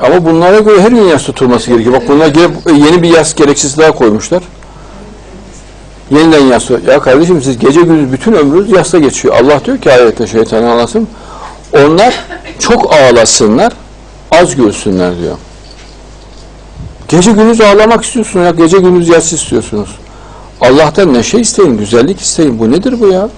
Ama bunlara göre her gün yas tutulması gerekiyor. Bak bunlar gene- yeni bir yas gerekçesi daha koymuşlar. Yeniden yas. Ya kardeşim siz gece gündüz bütün ömrünüz yasta geçiyor. Allah diyor ki ayette şeytan anlasın. Onlar çok ağlasınlar, az gülsünler diyor. Gece gündüz ağlamak istiyorsun ya. Gece gündüz yas istiyorsunuz. Allah'tan neşe isteyin, güzellik isteyin. Bu nedir bu ya?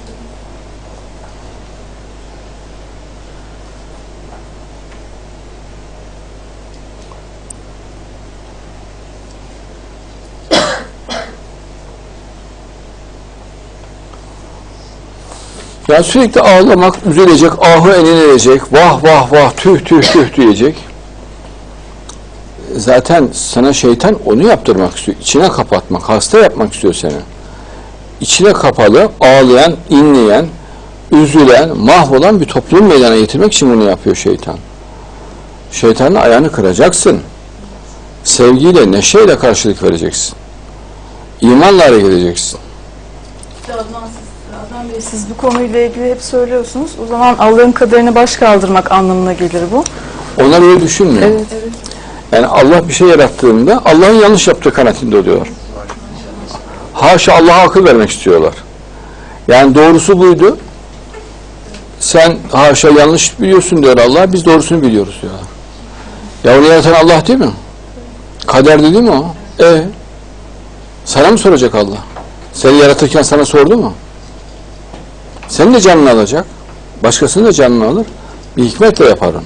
Ya sürekli ağlamak, üzülecek, ahı enilecek, vah vah vah, tüh tüh tüh diyecek. Zaten sana şeytan onu yaptırmak istiyor. içine kapatmak, hasta yapmak istiyor seni. İçine kapalı, ağlayan, inleyen, üzülen, mahvolan bir toplum meydana getirmek için bunu yapıyor şeytan. Şeytanın ayağını kıracaksın. Sevgiyle, neşeyle karşılık vereceksin. İmanla hareket edeceksin. İşte Bey siz bu konuyla ilgili hep söylüyorsunuz. O zaman Allah'ın kaderini baş kaldırmak anlamına gelir bu. Onlar öyle düşünmüyor. Evet. evet. Yani Allah bir şey yarattığında Allah'ın yanlış yaptığı kanaatinde oluyorlar. Haşa Allah'a akıl vermek istiyorlar. Yani doğrusu buydu. Sen haşa yanlış biliyorsun diyor Allah, biz doğrusunu biliyoruz diyorlar. Ya onu yaratan Allah değil mi? Kader değil mi o? E sana mı soracak Allah? Seni yaratırken sana sordu mu? Senin de canını alacak. Başkasının da canını alır. Bir hikmetle yapar onu.